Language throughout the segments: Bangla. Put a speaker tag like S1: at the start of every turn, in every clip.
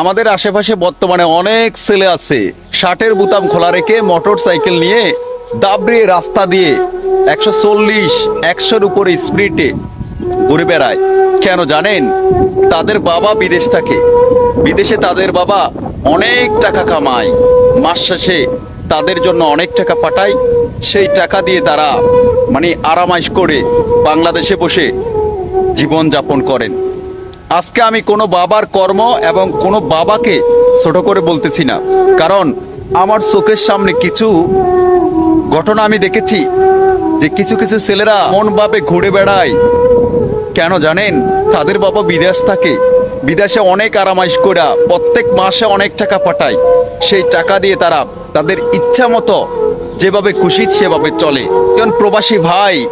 S1: আমাদের আশেপাশে বর্তমানে অনেক ছেলে আছে। শার্টের বুতাম খোলা রেখে মোটর সাইকেল নিয়ে দাবড়িয়ে রাস্তা দিয়ে একশো চল্লিশ, একশোর উপরে স্পিডে ঘুরে বেড়ায়। কেন জানেন? তাদের বাবা বিদেশ থাকে। বিদেশে তাদের বাবা অনেক টাকা কামায়। মাস শেষে তাদের জন্য অনেক টাকা পাঠায়। সেই টাকা দিয়ে তারা মানে আরামাইশ করে বাংলাদেশে বসে জীবন যাপন করেন। আজকে আমি কোনো বাবার কর্ম এবং কোনো বাবাকে ছোট করে বলতেছি না। কারণ আমার চোখের সামনে কিছু ঘটনা আমি দেখেছি যে কিছু কিছু ছেলেরা মনভাবে ঘুরে বেড়ায়। কেন জানেন? তাদের বাবা বিদেশ থাকে। বিদেশে অনেক আরামাইশ করে প্রত্যেক মাসে অনেক টাকা পাঠায়। সেই টাকা দিয়ে তারা তাদের ইচ্ছা মতো যেভাবে খুশি সেভাবে চলে। যেমন প্রবাসী ভাই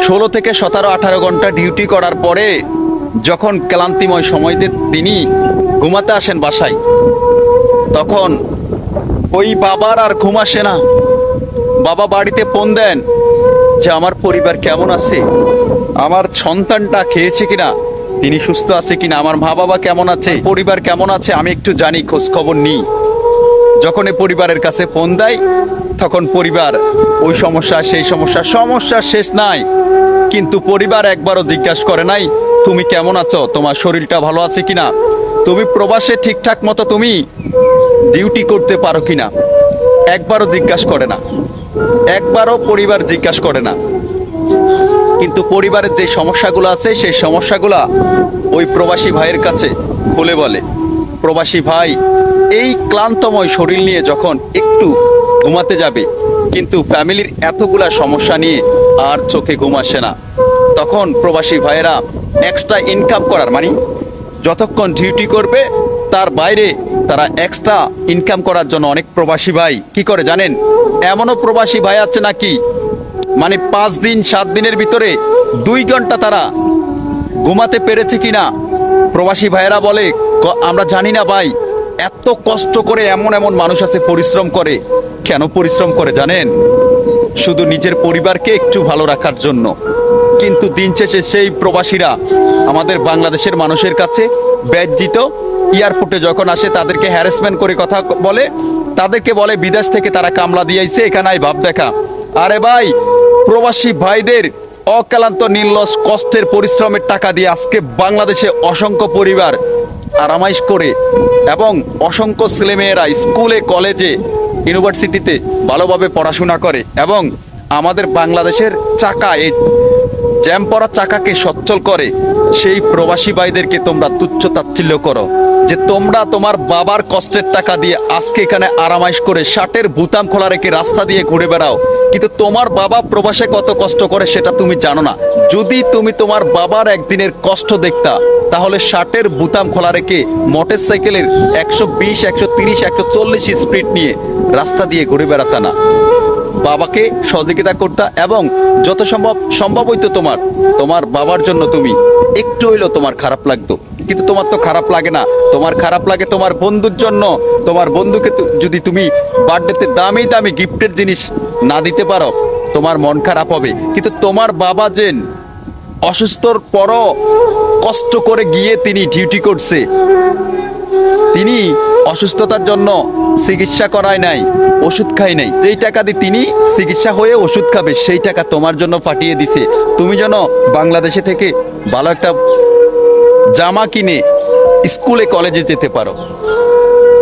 S1: ষোলো থেকে সতেরো আঠারো ঘণ্টা ডিউটি করার পরে যখন ক্লান্তিময় সময়তে তিনি ঘুমাতে আসেন বাসায়, তখন ওই বাবার আর ঘুম আসে না। বাবা বাড়িতে ফোন দেন যে, আমার পরিবার কেমন আছে? আমার সন্তানটা খেয়েছে কিনা? তিনি সুস্থ আছে কিনা? আমার মা বাবা কেমন আছে? পরিবার কেমন আছে? আমি একটু জানি খোঁজ খবর নিই। যখন পরিবারের কাছে ফোন দেয়, তখন পরিবার, ওই সমস্যা, সেই সমস্যা সমস্যা শেষ নাই। কিন্তু পরিবার একবারও জিজ্ঞাসা করে নাই তুমি কেমন আছো? তোমার শরীরটা ভালো আছে কিনা? তুমি প্রবাসে ঠিকঠাক মতো তুমি ডিউটি করতে পারো কিনা? একবারও জিজ্ঞাসা করে না। একবারও পরিবার জিজ্ঞাসা করে না। কিন্তু পরিবারের যে সমস্যাগুলো আছে, সেই সমস্যাগুলা ওই প্রবাসী ভাইয়ের কাছে খুলে বলে। প্রবাসী ভাই, এই ক্লান্তময় শরীর নিয়ে যখন একটু ঘুমাতে যাবে কিন্তু ফ্যামিলির এতগুলা সমস্যা নিয়ে আর চোখে ঘুম আসে না। তখন প্রবাসী ভাইয়েরা এক্সট্রা ইনকাম করার মানে যতক্ষণ ডিউটি করবে, তার বাইরে তারা এক্সট্রা ইনকাম করার জন্য অনেক প্রবাসী ভাই, কি করে জানেন? এমনও প্রবাসী ভাই আছে নাকি? মানে পাঁচ দিন, সাত দিনের ভিতরে দুই ঘণ্টা তারা ঘুমাতে পেরেছে কিনা? প্রবাসী ভাইয়েরা বলে আমরা জানি না ভাই, এত কষ্ট করে এমন এমন মানুষ আছে, পরিশ্রম করে কেন পরিশ্রম করে জানেন? শুধু নিজের পরিবারকে একটু ভালো রাখার জন্য। কিন্তু দিন শেষে সেই প্রবাসীরা আমাদের বাংলাদেশের মানুষের কাছে ব্যাজ্জিত এয়ারপোর্টে যখন আসে, তাদেরকে হ্যারাসমেন্ট করে কথা বলে, তাদেরকে বলে, বিদেশ থেকে তারা কামলা দিয়েছে এখানে ভাব দেখা। আরে ভাই, প্রবাসী ভাইদের অকালান্ত নির্লস কষ্টের পরিশ্রমের টাকা দিয়ে আজকে বাংলাদেশে অসংখ্য পরিবার আরামাইশ করে এবং অসংখ্য ছেলেমেয়েরা স্কুলে, কলেজে, ইউনিভার্সিটিতে ভালোভাবে পড়াশোনা করে এবং আমাদের বাংলাদেশের চাকা, এই জ্যাম পড়া চাকাকে সচ্ছল করে, সেই প্রবাসী ভাইদেরকে তোমরা তুচ্ছ তাচ্ছিল্য করো। যে তোমরা তোমার বাবার কষ্টের টাকা দিয়ে আজকে এখানে আরামাইশ করে শার্টের বুতাম খোলা রেখে রাস্তা দিয়ে ঘুরে বেড়াও। কিন্তু তোমার বাবা প্রবাসে কত কষ্ট করে সেটা তুমি জানো না। যদি তুমি তোমার বাবার একদিনের কষ্ট দেখতা, তাহলে শার্টের বুতাম খোলা রেখে মোটর সাইকেলের একশো বিশ, একশো তিরিশ, একশো চল্লিশ স্পিড নিয়ে রাস্তা দিয়ে ঘুরে বেড়াতা না। বাবাকে সহযোগিতা করতা এবং যত সম্ভব সম্ভব হইতো তোমার তোমার বাবার জন্য তুমি একটু হইলেও তোমার খারাপ লাগতো। কিন্তু তোমার তো খারাপ লাগে না। তোমার খারাপ লাগে তোমার বন্ধুর জন্য। তোমার বন্ধুকে যদি তুমি বার্থডেতে দামি দামি গিফটের জিনিস না দিতে পারো, তোমার মন খারাপ হবে। কিন্তু তোমার বাবা যেন অসুস্থর পরও কষ্ট করে গিয়ে তিনি ডিউটি করছে। তিনি অসুস্থতার জন্য চিকিৎসা করায় নাই, ওষুধ খাই নাই। যেই টাকা দিয়ে তিনি চিকিৎসা হয়ে ওষুধ খাবে, সেই টাকা তোমার জন্য পাঠিয়ে দিছে। তুমি যেন বাংলাদেশে থেকে ভালো একটা জামা কিনে স্কুলে, কলেজে যেতে পারো।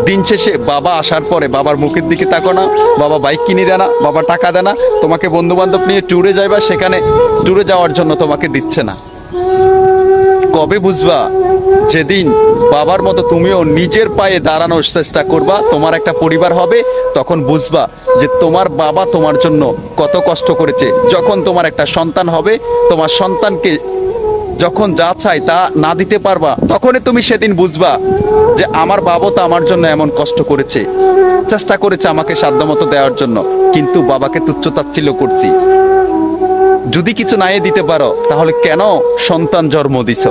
S1: দিন শেষে বাবা আসার পরে বাবার মুখের দিকে তাকো না, বাবা বাইক কিনে দেয় না, বাবা টাকা দেয় না, তোমাকে বন্ধু বান্ধব নিয়ে ট্যুরে যাইবা, সেখানে ট্যুরে যাওয়ার জন্য তোমাকে দিচ্ছে না। কবে বুঝবা? যেদিন বাবার মতো তুমিও নিজের পায়ে দাঁড়ানোর চেষ্টা করবা, তোমার একটা পরিবার হবে, তখন বুঝবা যে তোমার বাবা তোমার জন্য কত কষ্ট করেছে। যখন তোমার একটা সন্তান হবে, তোমার সন্তানকে যখন যা চাই তা না দিতে পারবা, তখনই তুমি সেদিন বুঝবা যে আমার বাবা তো আমার জন্য এমন কষ্ট করেছে, চেষ্টা করেছে আমাকে সাধ্যমতো দেওয়ার জন্য। কিন্তু বাবাকে তুচ্ছ তাচ্ছিল্য করছি। যদি কিছু নাই দিতে পারো তাহলে কেন সন্তান জন্ম দিছ?